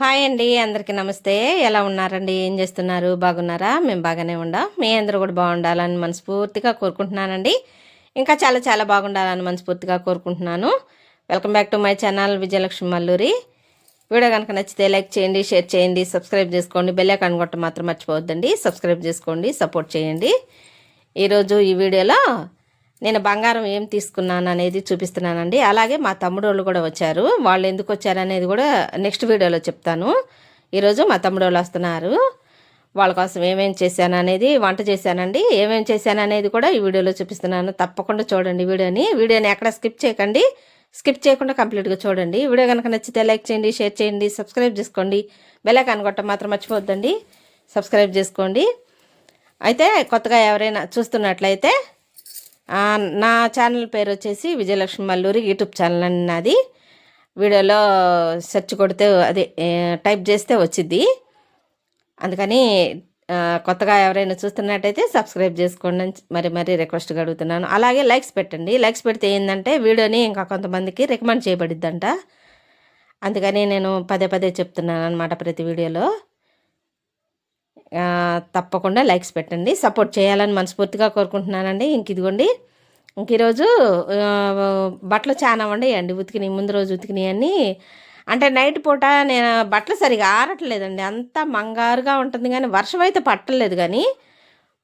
Hi అండి అందరికీ నమస్తే. ఎలా ఉన్నారండి? ఏం చేస్తున్నారు? బాగున్నారా? మేము బాగానే ఉండా. మీ అందరూ కూడా బాగుండాలని మనస్ఫూర్తిగా కోరుకుంటున్నానండి. ఇంకా చాలా చాలా బాగుండాలని మనస్ఫూర్తిగా కోరుకుంటున్నాను. Welcome back to my channel Vijayalakshmi Malluri video కనుక నచ్చితే లైక్ చేయండి షేర్ చేయండి సబ్స్క్రైబ్ చేసుకోండి. బెల్ ఐకాన్ కొట్ట మాత్రం మర్చిపోవద్దండి. సబ్స్క్రైబ్ చేసుకోండి సపోర్ట్ చేయండి. ఈరోజు ఈ వీడియోలో నేను బంగారం ఏం తీసుకున్నాను అనేది చూపిస్తున్నానండి. అలాగే మా తమ్ముడు వాళ్ళు కూడా వచ్చారు. వాళ్ళు ఎందుకు వచ్చారు అనేది కూడా నెక్స్ట్ వీడియోలో చెప్తాను. ఈరోజు మా తమ్ముడు వాళ్ళు వస్తున్నారు. వాళ్ళ కోసం ఏమేం చేశాను అనేది వంట చేశానండి. ఏమేం చేశాను అనేది కూడా ఈ వీడియోలో చూపిస్తున్నాను. తప్పకుండా చూడండి వీడియోని. వీడియోని ఎక్కడ స్కిప్ చేయకండి. స్కిప్ చేయకుండా కంప్లీట్గా చూడండి. వీడియో కనుక నచ్చితే లైక్ చేయండి షేర్ చేయండి సబ్స్క్రైబ్ చేసుకోండి. బెల్ ఐకాన్ కొట్ట మాత్రం మర్చిపోద్దండి సబ్స్క్రైబ్ చేసుకోండి. అయితే కొత్తగా ఎవరైనా చూస్తున్నట్లయితే నా ఛానల్ పేరు వచ్చేసి విజయలక్ష్మి మల్లూరి యూట్యూబ్ ఛానల్ అని నాది. వీడియోలో సెర్చ్ కొడితే అదే టైప్ చేస్తే వచ్చింది అందుకని కొత్తగా ఎవరైనా చూస్తున్నట్టయితే సబ్స్క్రైబ్ చేసుకోండి అని మరి మరీ రిక్వెస్ట్గా అడుగుతున్నాను. అలాగే లైక్స్ పెట్టండి. లైక్స్ పెడితే ఏంటంటే వీడియోని ఇంకా కొంతమందికి రికమెండ్ చేయబడిద్దంట. అందుకని నేను పదే పదే చెప్తున్నాను అనమాట ప్రతి వీడియోలో. తప్పకుండా లైక్స్ పెట్టండి. సపోర్ట్ చేయాలని మనస్ఫూర్తిగా కోరుకుంటున్నానండి. ఇంక ఇదిగోండి. ఇంక ఈరోజు బట్టలు చాలా వండేయండి. ఉతికినాయి ముందు రోజు ఉతికినాయి అని అంటే నైట్ పూట నేను బట్టలు సరిగా ఆరట్లేదండి. అంతా మంగారుగా ఉంటుంది కానీ వర్షం అయితే పట్టలేదు కానీ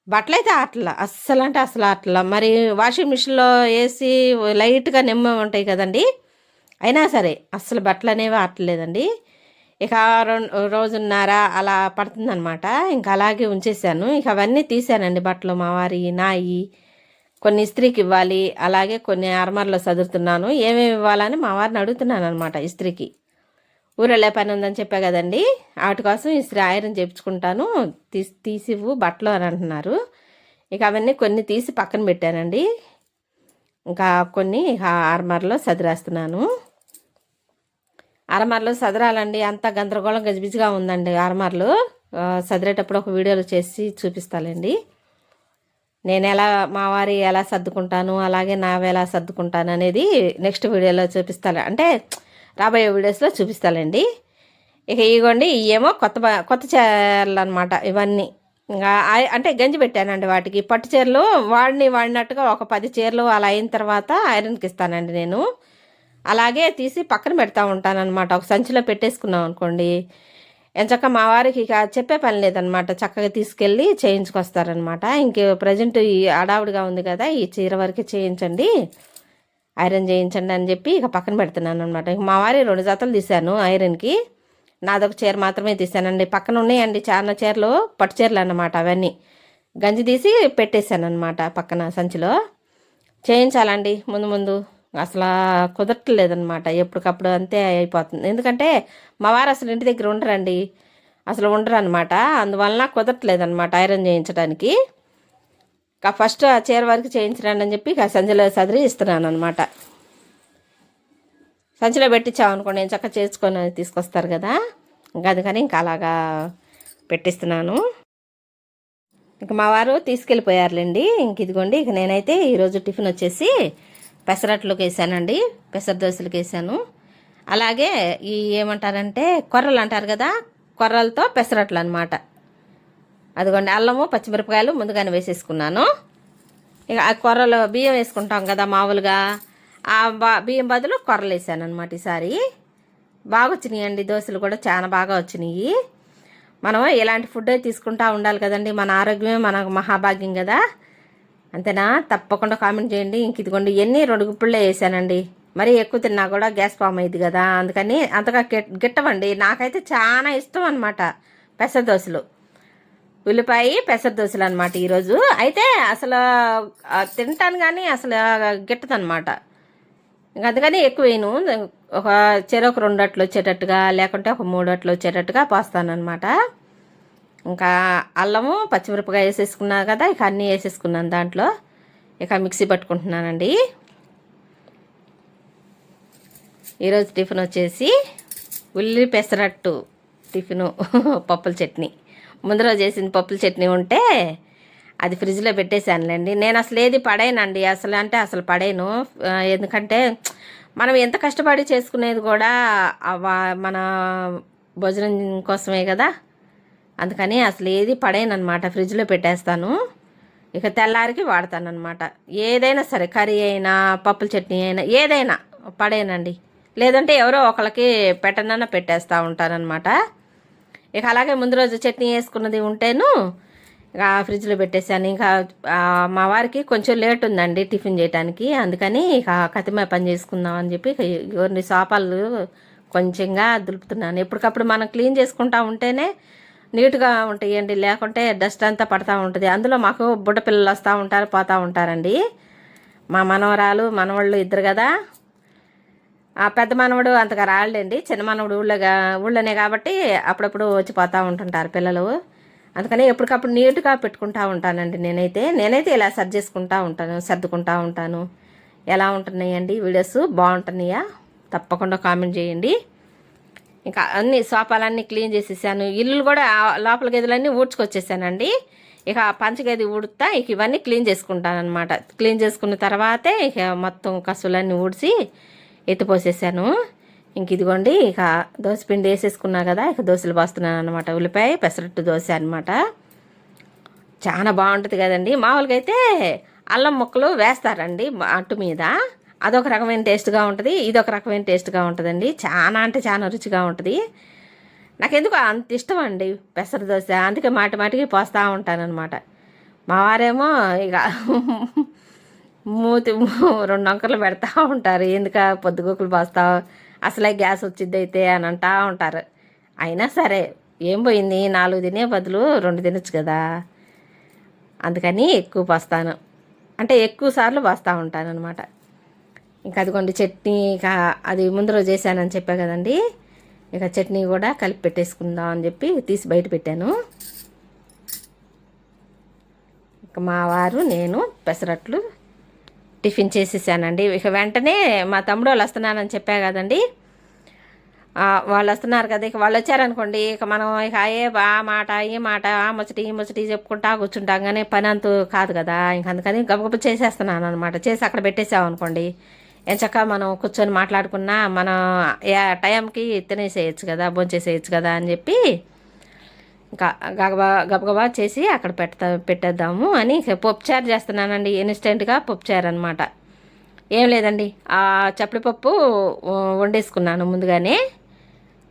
బట్టలు అయితే ఆటల అస్సలు అంటే అసలు ఆటల మరి వాషింగ్ మిషన్లో వేసి లైట్గా నిమ్మ ఉంటాయి కదండి. అయినా సరే అస్సలు బట్టలు అనేవి ఆటలేదండి ఇక రెండు రోజున్నర అలా పడుతుందనమాట ఇంకా అలాగే ఉంచేసాను ఇక అవన్నీ తీసానండి బట్టలు మావారి నాయి కొన్ని ఇస్త్రీకి ఇవ్వాలి. అలాగే కొన్ని అరమర్లో చదువుతున్నాను ఏమేమి ఇవ్వాలని మా వారిని అడుగుతున్నాను అనమాట ఇస్త్రీకి. ఊరెళ్ళే పని ఉందని చెప్పా కదండి. వాటి కోసం ఇస్త్రీ ఐరన్ చేయించుకుంటాను తీసి తీసివ్వు బట్టలు అని అంటున్నారు. ఇక అవన్నీ కొన్ని తీసి పక్కన పెట్టానండి. ఇంకా కొన్ని ఇక ఆర్మర్లో సదిరేస్తున్నాను. అరమర్లు సదరాలండి. అంత గందరగోళం గజిబిజిగా ఉందండి అరమర్లు. సదిరేటప్పుడు ఒక వీడియోలు చేసి చూపిస్తానండి నేను ఎలా మా వారి ఎలా సర్దుకుంటాను అలాగే నావి ఎలా సర్దుకుంటాను అనేది నెక్స్ట్ వీడియోలో చూపిస్తాను అంటే రాబోయే వీడియోస్లో చూపిస్తానండి ఇక ఇగోండి ఇవేమో కొత్త కొత్త చీరలు అనమాట ఇవన్నీ. ఇంకా అంటే గంజి పెట్టానండి వాటికి. పట్టు చీరలు వాడిని వాడినట్టుగా ఒక పది చీరలు అలా అయిన తర్వాత ఐరన్కి ఇస్తానండి నేను. అలాగే తీసి పక్కన పెడతా ఉంటాను అనమాట ఒక సంచిలో పెట్టేసుకున్నాం అనుకోండి. ఎంచక్క మా వారికి ఇక చెప్పే పని లేదనమాట చక్కగా తీసుకెళ్ళి చేయించుకొస్తారనమాట ఇంక ప్రజెంట్ ఈ అడావుడిగా ఉంది కదా ఈ చీర వరకే చేయించండి. ఐరన్ చేయించండి అని చెప్పి ఇక పక్కన పెడుతున్నాను అనమాట ఇక మా వారి రెండు జతలు తీశాను ఐరన్కి. నాదొక చీర మాత్రమే తీశానండి. పక్కన ఉన్నాయండి చాలా చీరలు పట్టు చీరలు అన్నమాట అవన్నీ. గంజి తీసి పెట్టేశాను అనమాట పక్కన సంచిలో. చేయించాలండి ముందు ముందు. అసలు కుదరట్లేదనమాట ఎప్పటికప్పుడు అంతే అయిపోతుంది. ఎందుకంటే మా వారు అసలు ఇంటి దగ్గర ఉండరండి. అసలు ఉండరు అనమాట అందువలన కుదరట్లేదనమాట ఐరన్ చేయించడానికి. ఇక ఫస్ట్ ఆ చీర వరకు చేయించరండి అని చెప్పి ఇక సంచిలో సదిరి ఇస్తున్నాను అనమాట సంచిలో పెట్టించామనుకోండి నేను చక్కగా చేసుకొని తీసుకొస్తారు కదా. ఇంకా అందుకని ఇంకా అలాగా పెట్టిస్తున్నాను. ఇక మా వారు తీసుకెళ్ళిపోయారులేండి. ఇంక ఇదిగోండి ఇక నేనైతే ఈరోజు టిఫిన్ వచ్చేసి పెసరట్లోకి వేసానండి పెసర దోశలకు వేసాను. అలాగే ఈ ఏమంటారంటే కొర్రలు అంటారు కదా కొర్రలతో పెసరట్లు అనమాట అదిగోండి అల్లము పచ్చిమిరపకాయలు ముందుగానే వేసేసుకున్నాను. ఇక ఆ కొర్రలు బియ్యం వేసుకుంటాం కదా మామూలుగా ఆ బా బియ్యం బదులు కొర్రలు వేసాను అనమాట ఈసారి. బాగా వచ్చినాయండి దోశలు కూడా చాలా బాగా వచ్చినాయి. మనం ఇలాంటి ఫుడ్ తీసుకుంటా ఉండాలి కదండి మన ఆరోగ్యమే మనకు మహాభాగ్యం కదా. అంతేనా? తప్పకుండా కామెంట్ చేయండి. ఇంక ఇదిగోండి ఎన్ని రెండు గుప్పుళ్ళే వేసానండి. మరి ఎక్కువ తిన్నా కూడా గ్యాస్ ఫామ్ అయింది కదా. అందుకని అంతగా గిట్ గిట్టవండి. నాకైతే చాలా ఇష్టం అనమాట పెసర దోశలు. ఉల్లిపాయ పెసర దోశలు అనమాట ఈరోజు. అయితే అసలు తింటాను కానీ అసలు గిట్టదనమాట ఇంకా అందుకని ఎక్కువ వేయను. ఒక చెరొక రెండు అట్లు వచ్చేటట్టుగా లేకుంటే ఒక మూడు అట్లు వచ్చేటట్టుగా పోస్తానమాట ఇంకా అల్లము పచ్చిమిరపకాయ వేసేసుకున్నా కదా ఇక అన్నీ వేసేసుకున్నాను దాంట్లో. ఇక మిక్సీ పట్టుకుంటున్నానండి. ఈరోజు టిఫిన్ వచ్చేసి ఉల్లి పెసరట్టు టిఫిను పప్పుల చట్నీ. ముందు రోజు చేసిన పప్పుల చట్నీ ఉంటే అది ఫ్రిడ్జ్లో పెట్టేశానులేండి. నేను అసలు ఏది పడేయనండి అసలు అంటే అసలు పడేయను ఎందుకంటే మనం ఎంత కష్టపడి చేసుకునేది కూడా మన భోజనం కోసమే కదా. అందుకని అసలు ఏది పడేయనమాట ఫ్రిడ్జ్లో పెట్టేస్తాను. ఇక తెల్లారికి వాడతానమాట ఏదైనా సరే కర్రీ అయినా పప్పుల చట్నీ అయినా ఏదైనా పడేనండి. లేదంటే ఎవరో ఒకళ్ళకి పెట్టనన్నా పెట్టేస్తూ ఉంటానన్నమాట. ఇక అలాగే ముందు రోజు చట్నీ వేసుకున్నది ఉంటేను ఇక ఫ్రిడ్జ్లో పెట్టేశాను. ఇంకా మా వారికి కొంచెం లేట్ ఉందండి టిఫిన్ చేయడానికి అందుకని ఇక కతిమ పని చేసుకుందాం అని చెప్పి ఇక కొన్ని సోపాలు కొంచెంగా దులుపుతున్నాను. ఎప్పటికప్పుడు మనం క్లీన్ చేసుకుంటా ఉంటేనే నీట్గా ఉంటాయండి లేకుంటే డస్ట్ అంతా పడతా ఉంటుంది. అందులో మాకు బుడ్డపిల్లలు వస్తూ ఉంటారు పోతూ ఉంటారండి. మా మనవరాలు మనవాళ్ళు ఇద్దరు కదా. ఆ పెద్ద మనవడు అంతగా రాళ్ళండి చిన్న మనవడు ఊళ్ళోగా ఊళ్ళోనే కాబట్టి అప్పుడప్పుడు వచ్చి పోతూ ఉంటుంటారు పిల్లలు. అందుకని ఎప్పటికప్పుడు నీట్గా పెట్టుకుంటా ఉంటానండి నేనైతే. నేనైతే ఇలా సర్ది చేసుకుంటూ ఉంటాను సర్దుకుంటూ ఉంటాను. ఎలా ఉంటున్నాయండి వీడియోస్? బాగుంటున్నాయా? తప్పకుండా కామెంట్ చేయండి. ఇంకా అన్ని సోఫాలన్నీ క్లీన్ చేసేసాను. ఇల్లు కూడా లోపల గదులన్నీ ఊడ్చుకొచ్చేసానండి. ఇక పంచగది ఊడుతా ఇక ఇవన్నీ క్లీన్ చేసుకుంటాను అనమాట క్లీన్ చేసుకున్న తర్వాతే ఇక మొత్తం కసులన్నీ ఊడ్చి ఎత్తిపోసేసాను ఇంక ఇదిగోండి ఇక దోశ పిండి వేసేసుకున్నా కదా ఇక దోశలు పోస్తున్నాను అనమాట ఉల్లిపాయ పెసరట్టు దోశ అనమాట చాలా బాగుంటుంది కదండి. మామూలుగా అయితే అల్లం ముక్కలు వేస్తారండి అట్టు మీద. అదొక రకమైన టేస్ట్గా ఉంటుంది ఇదొక రకమైన టేస్ట్గా ఉంటుందండి. చాలా అంటే చాలా రుచిగా ఉంటుంది. నాకెందుకు అంత ఇష్టం అండి పెసర దోశ అందుకే మాటి మాటికి పోస్తూ ఉంటానన్నమాట. మా వారేమో ఇక మూతి రెండు అంకర్లు పెడతా ఉంటారు ఎందుక పొద్దుగోకులు పోస్తావు అసలే గ్యాస్ వచ్చింది అయితే అని అంటా ఉంటారు. అయినా సరే ఏం పోయింది? నాలుగు తినే బదులు రెండు తినొచ్చు కదా. అందుకని ఎక్కువ పోస్తాను. అంటే ఎక్కువ సార్లు పోస్తూ ఉంటాను అనమాట ఇంకా అదిగోండి చట్నీ ఇక అది ముందు రోజు చేశానని చెప్పా కదండి. ఇక చట్నీ కూడా కలిపి పెట్టేసుకుందాం అని చెప్పి తీసి బయట పెట్టాను. ఇక మా వారు నేను పెసరట్లు టిఫిన్ చేసేసానండి. ఇక వెంటనే మా తమ్ముడు వాళ్ళు వస్తున్నానని చెప్పా కదండి. వాళ్ళు వస్తున్నారు కదా ఇక వాళ్ళు వచ్చారనుకోండి ఇక మనం ఇక ఏ ఆ మాట ఈ మాట ఆ ముచ్చటి ఈ ముచ్చటి చెప్పుకుంటా కూర్చుంటాం. కానీ పని అంత కాదు కదా. ఇంక అందుకని గబగబ చేసేస్తున్నాను అనమాట చేసి అక్కడ పెట్టేసాం అనుకోండి ఎంచక్క మనం కూర్చొని మాట్లాడుకున్నా మనం టైంకి తినేసేయచ్చు కదా భోంచేసేయచ్చు కదా అని చెప్పి ఇంకా గబగబా గబగబా చేసి అక్కడ పెడతా పెట్టేద్దాము అని పప్పుచారు చేస్తున్నానండి. ఇన్స్టెంట్గా పప్పుచారు అనమాట ఏం లేదండి. ఆ చప్పడి పప్పు వండేసుకున్నాను ముందుగానే.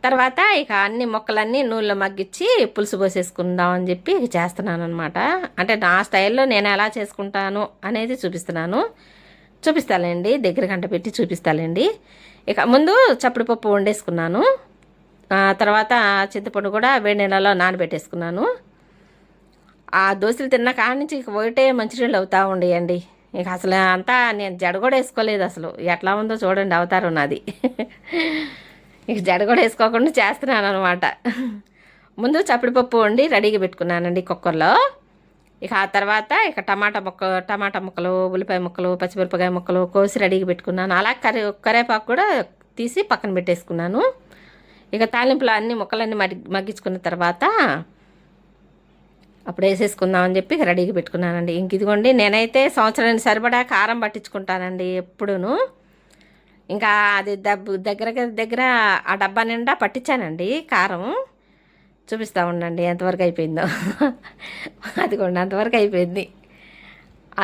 తర్వాత ఇక అన్ని మొక్కలన్నీ నూనెలో మగ్గిచ్చి పులుసు పోసేసుకుందాం అని చెప్పి చేస్తున్నాను అనమాట అంటే నా స్టైల్లో నేను ఎలా చేసుకుంటాను అనేది చూపిస్తున్నాను. చూపిస్తాలేండి దగ్గర గంట పెట్టి చూపిస్తాలేండి. ఇక ముందు చప్పుడు పప్పు వండేసుకున్నాను. తర్వాత చింతపండు కూడా వేడి నెలలో నానబెట్టేసుకున్నాను. ఆ దోశలు తిన్న కాడి నుంచి ఇక ఒకటే మంచినీళ్ళు అవుతా ఉండేయండి. ఇక అసలు అంతా నేను జడ కూడా వేసుకోలేదు అసలు. ఎట్లా ఉందో చూడండి అవతారం నాది. ఇక జడ కూడా వేసుకోకుండా చేస్తున్నాను అనమాట ముందు చప్పడిపప్పు వండి రెడీగా పెట్టుకున్నానండి కుక్కర్లో. ఇక ఆ తర్వాత ఇక టమాటా ముక్క టమాటా ముక్కలు ఉల్లిపాయ ముక్కలు పచ్చిమిరపకాయ ముక్కలు కోసి రెడీగా పెట్టుకున్నాను. అలా కర్రీ కరేపాకు కూడా తీసి పక్కన పెట్టేసుకున్నాను. ఇక తాలింపులో అన్ని ముక్కలన్నీ మగ్గి మగ్గించుకున్న తర్వాత అప్పుడు వేసేసుకుందామని చెప్పి రెడీగా పెట్టుకున్నానండి. ఇంక ఇదిగోండి నేనైతే సంవత్సరానికి సరిపడా కారం పట్టించుకుంటానండి ఎప్పుడూను. ఇంకా అది దబ్బు దగ్గర దగ్గర ఆ డబ్బా నిండా పట్టించానండి కారం. చూపిస్తూ ఉండండి ఎంతవరకు అయిపోయిందో. అదిగోండి అంతవరకు అయిపోయింది.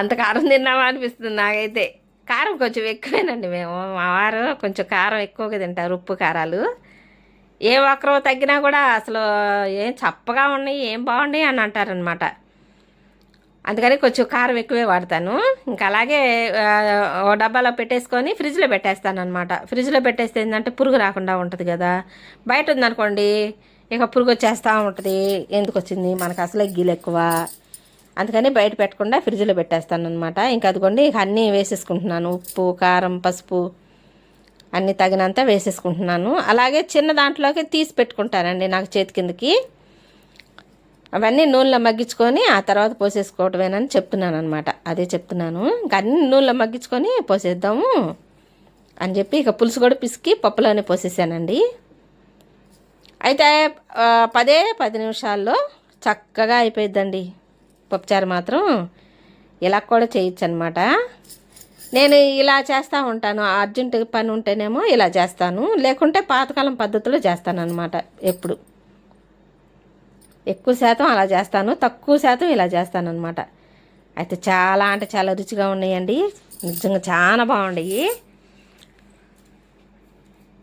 అంత కారం తిన్నామా అనిపిస్తుంది నాకైతే. కారం కొంచెం ఎక్కువేనండి మేము. మా వారు కొంచెం కారం ఎక్కువగా తింటారు ఉప్పు కారాలు. ఏ ఒక్కరో తగ్గినా కూడా అసలు ఏం చప్పగా ఉన్నాయి ఏం బాగున్నాయి అని అంటారనమాట అందుకని కొంచెం కారం ఎక్కువే వాడతాను. ఇంకా అలాగే ఓ డబ్బాలో పెట్టేసుకొని ఫ్రిడ్జ్లో పెట్టేస్తాను అనమాట ఫ్రిడ్జ్లో పెట్టేస్తే ఏంటంటే పురుగు రాకుండా ఉంటుంది కదా. బయట ఉందనుకోండి ఇక పురుగు వచ్చేస్తూ ఉంటుంది. ఎందుకు వచ్చింది మనకు అసలే గీలు ఎక్కువ అందుకని బయట పెట్టకుండా ఫ్రిడ్జ్లో పెట్టేస్తాను అనమాట ఇంకా అదిగోండి ఇక అన్నీ వేసేసుకుంటున్నాను. ఉప్పు కారం పసుపు అన్నీ తగినంత వేసేసుకుంటున్నాను. అలాగే చిన్న దాంట్లోకి తీసి పెట్టుకుంటానండి నాకు చేతి కిందకి. అవన్నీ నూనెలో మగ్గించుకొని ఆ తర్వాత పోసేసుకోవటమేనని చెప్తున్నాను అనమాట అదే చెప్తున్నాను. ఇంకా అన్ని నూనెలో మగ్గించుకొని పోసేద్దాము అని చెప్పి ఇక పులుసు కూడా పిసికి పప్పులోనే పోసేసానండి. అయితే పదే పది నిమిషాల్లో చక్కగా అయిపోయిద్దండి. పప్పుచారు మాత్రం ఇలా కూడా చేయొచ్చు అనమాట నేను ఇలా చేస్తూ ఉంటాను. అర్జెంట్ పని ఉంటేనేమో ఇలా చేస్తాను. లేకుంటే పాతకాలం పద్ధతిలో చేస్తాను అనమాట ఎప్పుడు. ఎక్కువ శాతం అలా చేస్తాను. తక్కువ శాతం ఇలా చేస్తాను అనమాట అయితే చాలా అంటే చాలా రుచిగా ఉన్నాయండి. నిజంగా చాలా బాగున్నాయి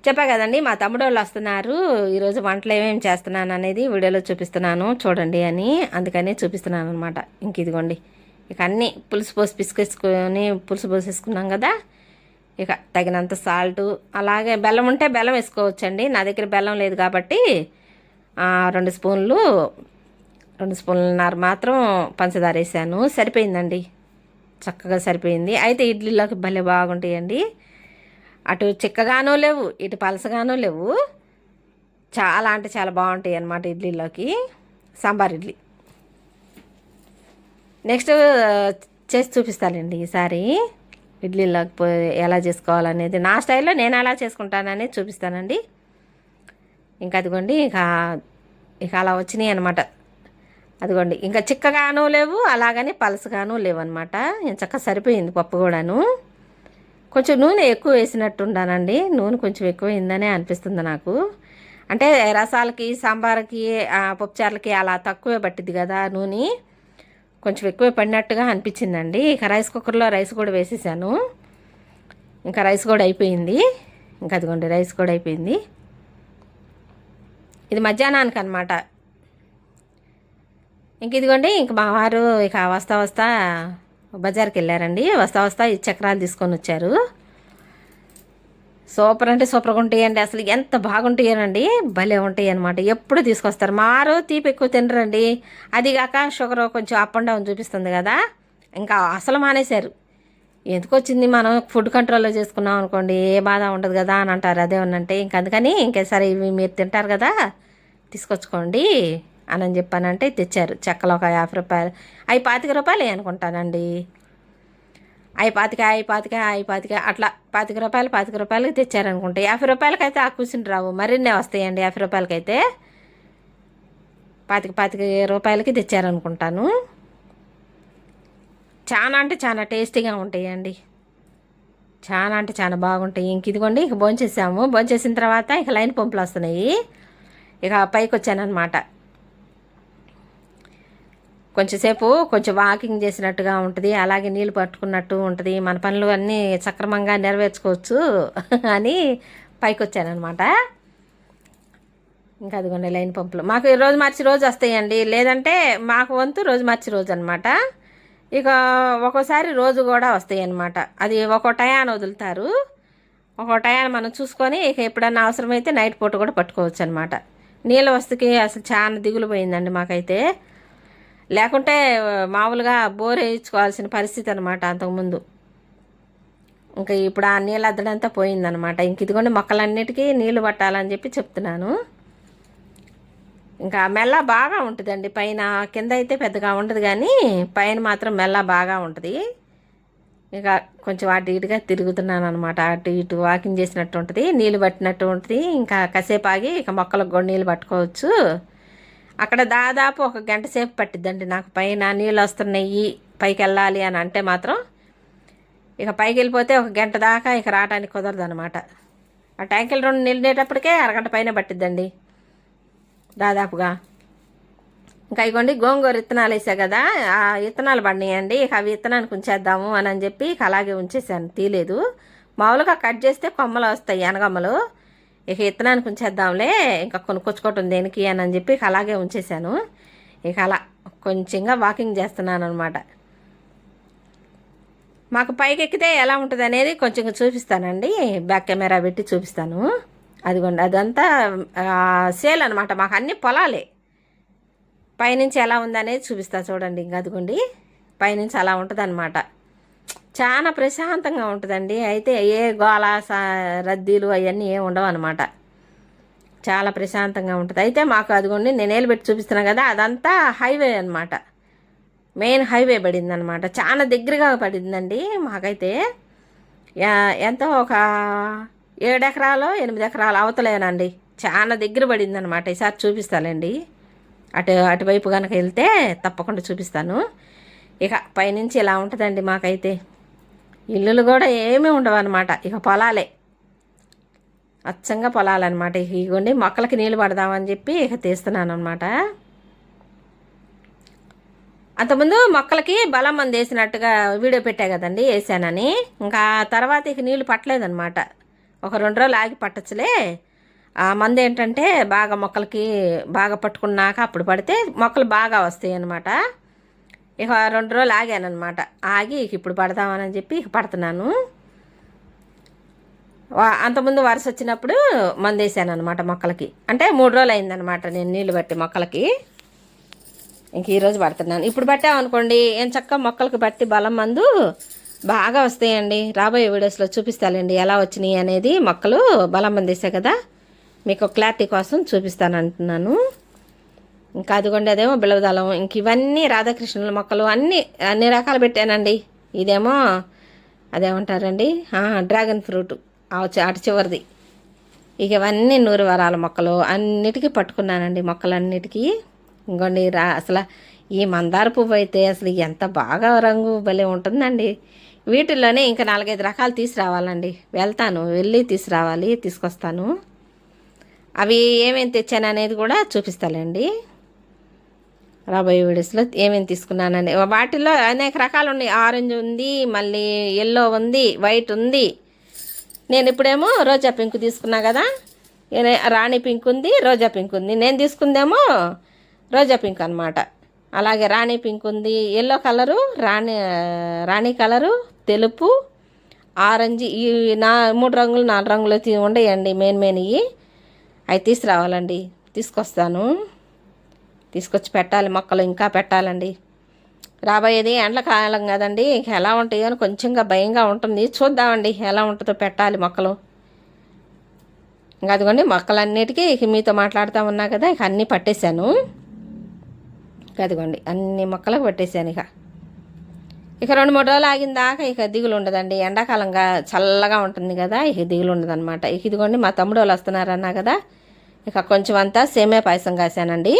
చెప్పా కదండి మా తమ్ముడు వాళ్ళు వస్తున్నారు. ఈరోజు వంటలు ఏమేమి చేస్తున్నాను అనేది వీడియోలో చూపిస్తున్నాను. చూడండి అని అందుకని చూపిస్తున్నాను అనమాట ఇంక ఇదిగోండి. ఇక అన్నీ పులుసు పోసి పిసుకేసుకొని పులుసు పోసేసుకున్నాం కదా. ఇక తగినంత సాల్టు అలాగే బెల్లం ఉంటే బెల్లం వేసుకోవచ్చండి. నా దగ్గర బెల్లం లేదు కాబట్టి రెండు స్పూన్లు రెండు స్పూన్లన్నర మాత్రం పంచదార వేసాను. సరిపోయిందండి. చక్కగా సరిపోయింది. అయితే ఇడ్లీలోకి భలే బాగుంటాయండి. అటు చిక్కగానో లేవు ఇటు పలసగానో లేవు. చాలా అంటే చాలా బాగుంటాయి అన్నమాట ఇడ్లీలోకి. సాంబార్ ఇడ్లీ. నెక్స్ట్ చేసి చూపిస్తానండి ఈసారి ఇడ్లీలోకి ఎలా చేసుకోవాలనేది. నా స్టైల్లో నేను ఎలా చేసుకుంటానని చూపిస్తానండి. ఇంకా అదిగోండి ఇక ఇక అలా వచ్చినాయి అనమాట అదిగోండి ఇంకా చిక్కగాను లేవు అలాగని పలసగాను లేవు అనమాట చక్కగా సరిపోయింది పప్పు కూడాను. కొంచెం నూనె ఎక్కువ వేసినట్టున్నానండి నూనె కొంచెం ఎక్కువైందనే అనిపిస్తుంది నాకు. అంటే రసాలకి సాంబార్కి పప్పుచారులకి అలా తక్కువే పట్టింది కదా నూనె. కొంచెం ఎక్కువ పడినట్టుగా అనిపించిందండి. ఇక రైస్ కుక్కర్లో రైస్ కూడా వేసేసాను. ఇంకా రైస్ కూడా అయిపోయింది. ఇంకా అదిగోండి రైస్ కూడా అయిపోయింది. ఇది మధ్యాహ్నానికి అనమాట ఇంక ఇదిగోండి ఇంక మా వారు ఇక వస్తా వస్తా బజార్కి వెళ్ళారండి వస్తా వస్తా ఈ చక్రాలు తీసుకొని వచ్చారు. సూపర్ అంటే సూపర్గా ఉంటాయండి. అసలు ఎంత బాగుంటాయనండి. భలే ఉంటాయి అనమాట ఎప్పుడు తీసుకొస్తారు. మారు తీపి ఎక్కువ తినరండి. అది కాక షుగర్ కొంచెం అప్ అండ్ డౌన్ చూపిస్తుంది కదా. ఇంకా అసలు మానేశారు. ఎందుకు వచ్చింది మనం? ఫుడ్ కంట్రోల్లో చేసుకున్నాం అనుకోండి. ఏ బాధ ఉండదు కదా అని అంటారు. అదే ఉన్నంటే ఇంక అందుకని ఇంకేసారి ఇవి మీరు తింటారు కదా తీసుకొచ్చుకోండి. అని చెప్పానంటే తెచ్చారు. చెక్కలు ఒక యాభై రూపాయలు. అవి పాతిక రూపాయలు అనుకుంటానండి. అవి పాతిక అవి పాతిక అవి పాతిక. అట్లా పాతిక రూపాయలు పాతిక రూపాయలకి తెచ్చారనుకుంటే యాభై రూపాయలకైతే ఆ కూర్చుని రావు. మరిన్నే వస్తాయండి యాభై రూపాయలకైతే? పాతిక పాతిక రూపాయలకి తెచ్చారనుకుంటాను. చాలా అంటే చాలా టేస్టీగా ఉంటాయండి. చాలా అంటే చాలా బాగుంటాయి. ఇంక ఇదిగోండి ఇక భోంచేసాము. భోంచేసిన తర్వాత ఇక లైన్ పంపులు వస్తున్నాయి. ఇక పైకి వచ్చానమాట కొంచెంసేపు కొంచెం వాకింగ్ చేసినట్టుగా ఉంటుంది అలాగే నీళ్ళు పట్టుకున్నట్టు ఉంటుంది మన పనులు అన్నీ సక్రమంగా నెరవేర్చుకోవచ్చు అని పైకి వచ్చానమాట ఇంకా అదిగోండి లైన్ పంపులు. మాకు రోజు మార్చి రోజు వస్తాయండి లేదంటే మాకు వంతు రోజు మార్చి రోజు అనమాట ఇక ఒక్కోసారి రోజు కూడా వస్తాయి అనమాట అది ఒక్కో టయాన్ని వదులుతారు. ఒక్కో టయాన్ని మనం చూసుకొని ఇక ఎప్పుడన్నా అవసరమైతే నైట్ పూట కూడా పట్టుకోవచ్చు అనమాట నీళ్ళ వస్తుకి అసలు చాలా దిగులు పోయిందండి మాకైతే. లేకుంటే మామూలుగా బోర్ వేయించుకోవాల్సిన పరిస్థితి అనమాట అంతకుముందు. ఇంకా ఇప్పుడు ఆ నీళ్ళు అద్దడంతా పోయిందనమాట ఇంక ఇదిగోండి మొక్కలన్నిటికీ నీళ్ళు పట్టాలని చెప్పి చెప్తున్నాను. ఇంకా మెల్ల బాగా ఉంటుందండి. పైన కింద అయితే పెద్దగా ఉండదు కానీ పైన మాత్రం మెల్ల బాగా ఉంటుంది. ఇక కొంచెం అటు ఇటుగా తిరుగుతున్నాను అనమాట అటు ఇటు వాకింగ్ చేసినట్టు ఉంటుంది నీళ్ళు పట్టినట్టు ఉంటుంది. ఇంకా కాసేపు ఆగి ఇక మొక్కలకు కూడా నీళ్ళు పట్టుకోవచ్చు. అక్కడ దాదాపు ఒక గంట సేపు పట్టిద్దండి. నాకు పైన నీళ్ళు వస్తున్నాయి. పైకి వెళ్ళాలి అని అంటే మాత్రం ఇక పైకి వెళ్ళిపోతే ఒక గంట దాకా ఇక రావడానికి కుదరదు అనమాట ఆ ట్యాంకులు రెండు నిండేటప్పటికే అరగంట పైన పట్టిద్దండి. దాదాపుగా. ఇంకా ఇగోండి గోంగూర విత్తనాలు వేసా కదా. ఆ విత్తనాలు పడినాయండి ఇక అవి విత్తనానికి ఉంచేద్దాము అని అని చెప్పి ఇక అలాగే ఉంచేసాను. తీయలేదు. మామూలుగా కట్ చేస్తే కొమ్మలు వస్తాయి అనగమ్మలు ఇక ఇత్తనానికి ఉంచేద్దాంలే ఇంకా కొనుక్కొచ్చుకోవటం దేనికి అని అని చెప్పి ఇక అలాగే ఉంచేశాను. ఇక అలా కొంచెంగా వాకింగ్ చేస్తున్నాను అనమాట మాకు పైకి ఎక్కితే ఎలా ఉంటుంది అనేది కొంచెం చూపిస్తానండి. బ్యాక్ కెమెరా పెట్టి చూపిస్తాను. అదిగోండి అదంతా సేల్ అనమాట మాకు అన్ని పొలాలే. పైనుంచి ఎలా ఉందనేది చూపిస్తా చూడండి. ఇంకా అదిగోండి పైనుంచి అలా ఉంటుంది అనమాట చాలా ప్రశాంతంగా ఉంటుందండి. అయితే ఏ గోళ సా రద్దీలు అవన్నీ ఏమి ఉండవు అనమాట చాలా ప్రశాంతంగా ఉంటుంది. అయితే మాకు అదిగోండి నేను ఏలు పెట్టి చూపిస్తున్నాను కదా అదంతా హైవే అనమాట మెయిన్ హైవే పడింది అనమాట చాలా దగ్గరగా పడిందండి మాకైతే. ఎంతో ఒక ఏడు ఎకరాలు ఎనిమిది ఎకరాలు అవతలేనండి. చాలా దగ్గర పడింది అనమాట ఈసారి చూపిస్తానండి. అటు అటువైపు కనుక వెళ్తే తప్పకుండా చూపిస్తాను. ఇక పైనుంచి ఇలా ఉంటుందండి మాకైతే. ఇల్లులు కూడా ఏమీ ఉండవు అనమాట ఇక పొలాలే. అచ్చంగా పొలాలన్నమాట. ఇక ఇగోండి మొక్కలకి నీళ్ళు పడదామని చెప్పి ఇక తీస్తున్నాను అనమాట అంతకుముందు మొక్కలకి బలం మంది వేసినట్టుగా వీడియో పెట్టా కదండి వేసానని. ఇంకా తర్వాత ఇక నీళ్ళు పట్టలేదనమాట ఒక రెండు రోజులు ఆగి పట్టచ్చులే. ఆ మందు ఏంటంటే బాగా మొక్కలకి బాగా పట్టుకున్నాక అప్పుడు పడితే మొక్కలు బాగా వస్తాయి అన్నమాట ఇక రెండు రోజులు ఆగానమాట ఆగి ఇప్పుడు పడదామని చెప్పి ఇక పడుతున్నాను. అంతకుముందు వరుస వచ్చినప్పుడు మందేసాను అనమాట మొక్కలకి. అంటే మూడు రోజులు అయిందనమాట నేను నీళ్ళు బట్టి మొక్కలకి. ఇంక ఈరోజు పడుతున్నాను. ఇప్పుడు పట్టామనుకోండి ఏం చక్క మొక్కలకు బట్టి బలం మందు బాగా వస్తాయండి. రాబోయే వీడియోస్లో చూపిస్తానండి ఎలా వచ్చినాయి అనేది మొక్కలు బలం మంది కదా. మీకు క్లారిటీ కోసం చూపిస్తాను అంటున్నాను ఇంకా అదిగోండి అదేమో బిలవదళం ఇంక ఇవన్నీ రాధాకృష్ణుల మొక్కలు అన్నీ అన్ని రకాలు పెట్టానండి. ఇదేమో అదేమంటారండి? డ్రాగన్ ఫ్రూట్ అటు చివరిది. ఇక ఇవన్నీ నూరు వరాల మొక్కలు. అన్నిటికీ పట్టుకున్నానండి మొక్కలన్నిటికీ. ఇంకోండి రా అసలు ఈ మందార పువ్వు అయితే అసలు ఎంత బాగా రంగు భలే ఉంటుందండి. వీటిల్లోనే ఇంకా నాలుగైదు రకాలు తీసుకురావాలండి. వెళ్తాను వెళ్ళి తీసుకురావాలి తీసుకొస్తాను. అవి ఏమేమి తెచ్చాను అనేది కూడా చూపిస్తానండి రాబోయే వీడియోస్లో ఏమేమి తీసుకున్నానని. వాటిలో అనేక రకాలు ఉన్నాయి. ఆరెంజ్ ఉంది మళ్ళీ ఎల్లో ఉంది వైట్ ఉంది. నేను ఇప్పుడేమో రోజా పింక్ తీసుకున్నా కదా. రాణి పింక్ ఉంది రోజా పింక్ ఉంది. నేను తీసుకుందేమో రోజా పింక్ అనమాట అలాగే రాణి పింక్ ఉంది. ఎల్లో కలరు రాణి రాణి కలరు తెలుపు ఆరెంజ్ ఈ నా మూడు రంగులు నాలుగు రంగులు తీ- ఉండేయండి. మెయిన్ మెయిన్ ఇవి. అవి తీసుకురావాలండి. తీసుకొస్తాను. తీసుకొచ్చి పెట్టాలి మొక్కలు ఇంకా పెట్టాలండి. రాబోయేది ఎండ్లకాలం కదండి ఇంక ఎలా ఉంటాయో అని కొంచెంగా భయంగా ఉంటుంది. చూద్దామండి ఎలా ఉంటుందో పెట్టాలి మొక్కలు. ఇంకా అదిగోండి మొక్కలన్నిటికీ ఇక మీతో మాట్లాడుతూ ఉన్నా కదా ఇక అన్నీ పట్టేశాను. అదిగోండి అన్ని మొక్కలకు పట్టేశాను ఇక. ఇక రెండు మూడు రోజులు ఆగిన దాకా ఇక దిగులు ఉండదండి. ఎండాకాలంగా చల్లగా ఉంటుంది కదా ఇక దిగులు ఉండదన్నమాట. ఇక ఇదిగోండి మా తమ్ముడు వాళ్ళు వస్తున్నారన్నా కదా ఇక కొంచెం అంతా సేమే పాయసం కాశానండి.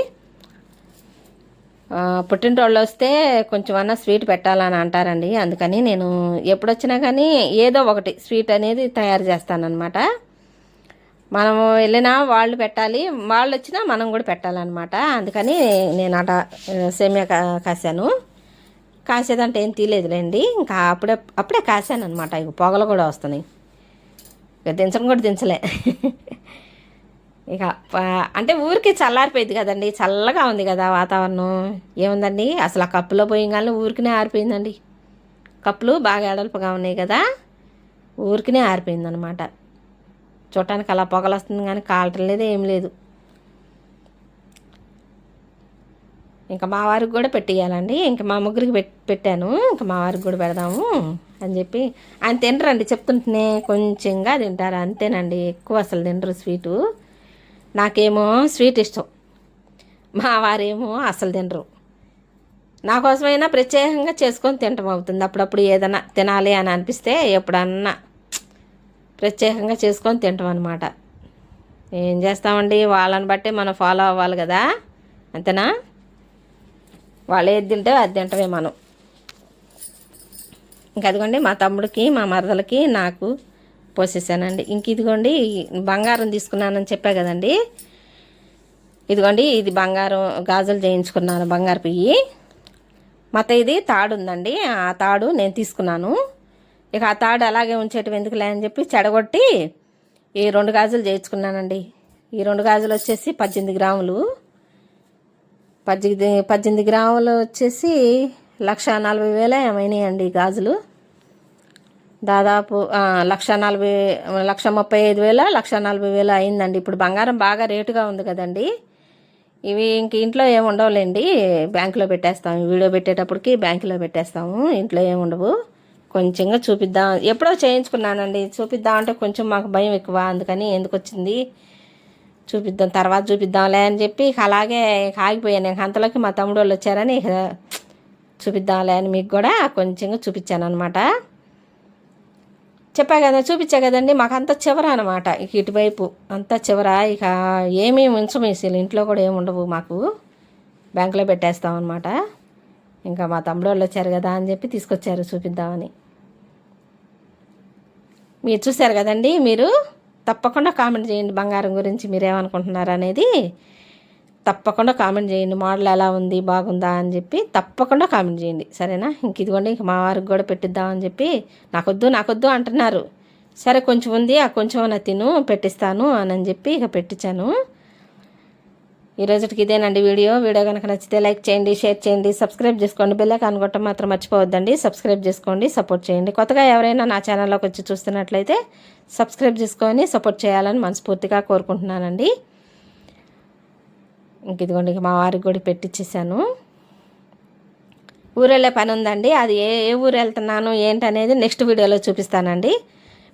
పుట్టినరోళ్ళు వస్తే కొంచెం అన్న స్వీట్ పెట్టాలని అంటారండి. అందుకని నేను ఎప్పుడు వచ్చినా కానీ ఏదో ఒకటి స్వీట్ అనేది తయారు చేస్తానన్నమాట. మనము వెళ్ళినా వాళ్ళు పెట్టాలి వాళ్ళు వచ్చినా మనం కూడా పెట్టాలన్నమాట. అందుకని నేను అట సేమియా కాశాను. కాసేదంటే ఏం తీయలేదులేండి. ఇంకా అప్పుడే అప్పుడే కాశాను అనమాట ఇక పొగలు కూడా వస్తున్నాయి. ఇక దించడం కూడా దించలే. ఇక అంటే ఊరికి చల్లారిపోయింది కదండి. చల్లగా ఉంది కదా వాతావరణం. ఏముందండి? అసలు ఆ కప్పులో పోయింగానే ఊరికినే ఆరిపోయిందండి. కప్పులు బాగా ఎడల్పుగా ఉన్నాయి కదా. ఊరికినే ఆరిపోయిందనమాట చూడటానికి అలా పొగలు వస్తుంది కానీ కాలటం లేదు ఏం లేదు. ఇంకా మా వారికి కూడా పెట్టేయాలండి ఇంకా మా ముగ్గురికి పెట్ పెట్టాను. ఇంకా మా వారికి కూడా పెడదాము అని చెప్పి. ఆయన తినరండి చెప్తుంటేనే కొంచెంగా తింటారు. అంతేనండి. ఎక్కువ అసలు తినరు స్వీటు. నాకేమో స్వీట్ ఇష్టం. మా వారేమో అసలు తినరు. నా కోసమైనా ప్రత్యేకంగా చేసుకొని తినటం అవుతుంది. అప్పుడప్పుడు ఏదైనా తినాలి అని అనిపిస్తే ఎప్పుడన్నా ప్రత్యేకంగా చేసుకొని తింటాం అనమాట ఏం చేస్తామండి? వాళ్ళని బట్టి మనం ఫాలో అవ్వాలి కదా. అంతేనా? వాళ్ళు ఏది తింటే అది తింటమే మనం. ఇంకా అదిగోండి మా తమ్ముడికి మా మరదలకి నాకు పోసేసానండి. ఇంక ఇదిగోండి బంగారం తీసుకున్నానని చెప్పా కదండి. ఇదిగోండి ఇది బంగారం గాజులు చేయించుకున్నాను బంగారు పియ్యి. మత ఇది తాడు ఉందండి. ఆ తాడు నేను తీసుకున్నాను. ఇక ఆ తాడు అలాగే ఉంచేటం ఎందుకులే అని చెప్పి చెడగొట్టి ఈ రెండు గాజులు చేయించుకున్నానండి. ఈ రెండు గాజులు వచ్చేసి పద్దెనిమిది గ్రాములు. పద్దెనిమిది పద్దెనిమిది గ్రాములు వచ్చేసి లక్ష నలభై వేల ఏమైనాయండి గాజులు. దాదాపు లక్ష నలభై లక్ష ముప్పై ఐదు వేల లక్ష నలభై వేల అయిందండి. ఇప్పుడు బంగారం బాగా రేటుగా ఉంది కదండి. ఇవి ఇంక ఇంట్లో ఏమి ఉండవులేండి. బ్యాంకులో పెట్టేస్తాము. వీడియో పెట్టేటప్పటికి బ్యాంకులో పెట్టేస్తాము. ఇంట్లో ఏమి ఉండవు. కొంచెంగా చూపిద్దాం. ఎప్పుడో చేయించుకున్నానండి. చూపిద్దాం అంటే కొంచెం మాకు భయం ఎక్కువ. అందుకని ఎందుకు వచ్చింది? చూపిద్దాం. తర్వాత చూపిద్దాంలే అని చెప్పి అలాగే ఆగిపోయాను. ఇంక అంతలోకి మా తమ్ముడు వాళ్ళు వచ్చారని ఇక చూపిద్దాంలే అని మీకు కూడా కొంచెంగా చూపించాను అనమాట చెప్పా కదా చూపించా కదండి మాకు అంత చివర అనమాట ఇక ఇటువైపు. అంతా చివర. ఇక ఏమీ ఉంచము అసలు ఇంట్లో కూడా ఏమి ఉండవు మాకు. బ్యాంకులో పెట్టేస్తాం అనమాట ఇంకా మా తమ్ముడు వాళ్ళు వచ్చారు కదా అని చెప్పి తీసుకొచ్చారు చూపిద్దామని. మీరు చూశారు కదండి మీరు? తప్పకుండా కామెంట్ చేయండి బంగారం గురించి మీరేమనుకుంటున్నారు అనేది. తప్పకుండా కామెంట్ చేయండి. మోడల్ ఎలా ఉంది? బాగుందా? అని చెప్పి తప్పకుండా కామెంట్ చేయండి. సరేనా? ఇంక ఇదిగోండి ఇంక మా వారికి కూడా పెట్టిద్దామని చెప్పి నాకొద్దు నాకొద్దు అంటున్నారు. సరే కొంచెం ఉంది. ఆ కొంచెం నా తిను పెట్టిస్తాను అని చెప్పి ఇక పెట్టించాను. ఈ రోజుకి ఇదేనండి వీడియో. వీడియో కనుక నచ్చితే లైక్ చేయండి షేర్ చేయండి సబ్స్క్రైబ్ చేసుకోండి. బెల్ కొట్టడం మాత్రం మర్చిపోవద్దండి. సబ్స్క్రైబ్ చేసుకోండి సపోర్ట్ చేయండి. కొత్తగా ఎవరైనా నా ఛానల్లోకి వచ్చి చూస్తున్నట్లయితే సబ్స్క్రైబ్ చేసుకొని సపోర్ట్ చేయాలని మనస్ఫూర్తిగా కోరుకుంటున్నానండి. ఇంక ఇదిగోండి మా వారికి కూడా పెట్టించేసాను ఊరెళ్ళే పని ఉందండి. అది ఏ ఏ ఊరు వెళ్తున్నాను ఏంటనేది నెక్స్ట్ వీడియోలో చూపిస్తానండి.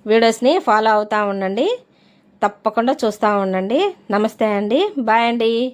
వీడియోస్ని ఫాలో అవుతూ ఉండండి. తప్పకుండా చూస్తూ ఉండండి. నమస్తే అండి. బాయ్ అండి.